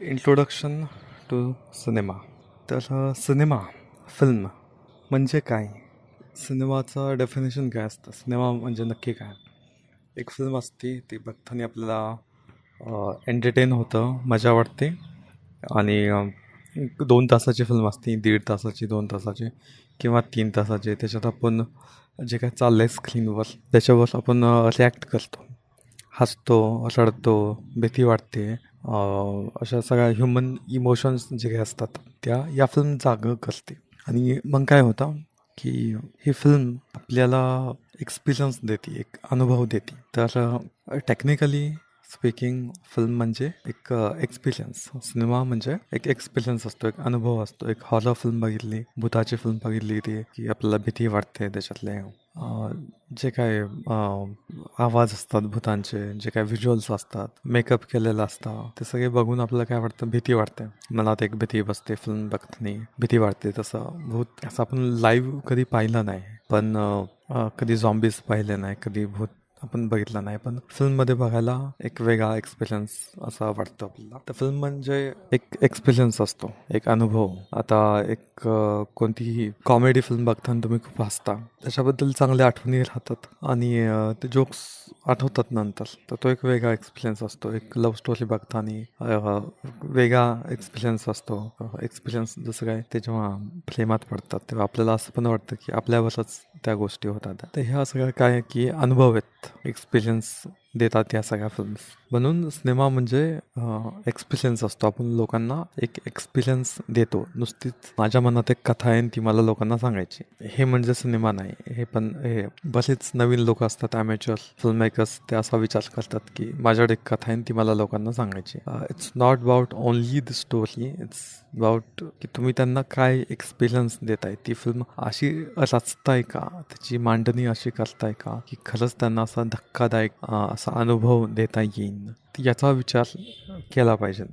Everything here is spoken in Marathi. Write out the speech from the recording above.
इंट्रोडक्शन टू सिनेमा तर सिनेमा फिल्म म्हणजे काय? सिनेमाचं डेफिनेशन काय असतं? सिनेमा म्हणजे नक्की काय? एक फिल्म असते ती बघताना आपल्याला एंटरटेन होतं मजा वाटते. आणि दोन तासाची फिल्म असते दीड तासाची दोन तासाची किंवा तीन तासाची. त्याच्यात आपण जे काय चाललं आहे स्क्रीनवर त्याच्यावर आपण रिॲक्ट करतो. हसतो रडतो भीती वाटते. अशा सगळ्या ह्युमन इमोशन्स जे काही असतात त्या या फिल्म जागं करते. आणि मग काय होतं की ही फिल्म आपल्याला एक्सपिरियन्स देते एक अनुभव देते. तर टेक्निकली स्पीकिंग फिल्म म्हणजे एक एक्सपिरियन्स सिनेमा म्हणजे एक एक्सपिरियन्स असतो एक अनुभव असतो. एक हॉरर फिल्म बघितली भूताची फिल्म बघितली ती की आपल्याला भीती वाटते त्याच्यातले. जे काय आवाज असतात भूतांचे जे काय व्हिज्युअल्स असतात मेकअप केलेलं असतं ते सगळे बघून आपल्याला काय वाटतं? भीती वाटते. मनात एक भीती बसते फिल्म बघताना. भीती वाटते तसं. भूत असं आपण लाईव्ह कधी पाहिलं नाही. पण कधी झॉम्बीज पाहिले नाही कधी भूत आपण बघितलं नाही पण फिल्ममध्ये बघायला एक वेगळा एक्सपिरियन्स असा वाटतो आपल्याला. तर फिल्म म्हणजे एक एक्सपिरियन्स असतो एक अनुभव. आता एक कोणतीही कॉमेडी फिल्म बघताना तुम्ही खूप हसता. त्याच्याबद्दल चांगल्या आठवणी राहतात आणि ते जोक्स आठवतात नंतर. तर तो एक वेगळा एक्सपिरियन्स असतो. एक लव्ह स्टोरी बघताना वेगळा एक्सपिरियन्स असतो. एक्सपिरियन्स जसं काय ते जेव्हा प्रेमात पडतात तेव्हा आपल्याला असं पण वाटतं की आपल्यावरच त्या गोष्टी होतात. तर ह्या सगळ्या काय की अनुभव आहेत एक्सपिरियन्स देतात या सगळ्या फिल्म्स म्हणून सिनेमा म्हणजे एक्सपिरियन्स असतो. आपण लोकांना एक एक्सपिरियन्स देतो. नुसतीच माझ्या मनात एक कथा आहे ती मला लोकांना सांगायची. हे म्हणजे सिनेमा नाही. हे पण हे बरेच नवीन लोक असतात ॲमेच्युअर फिल्म मेकर्स ते असा विचार करतात की माझ्याकडे एक कथा आहे आणि ती मला लोकांना सांगायची it's not about only the story it's about की तुम्ही त्यांना काय एक्सपिरियन्स देताय? ती फिल्म अशी रचताय का? त्याची मांडणी अशी करताय का? की खरंच त्यांना असा धक्कादायक असा अनुभव देता येईन. याचा विचार केला पाहिजे.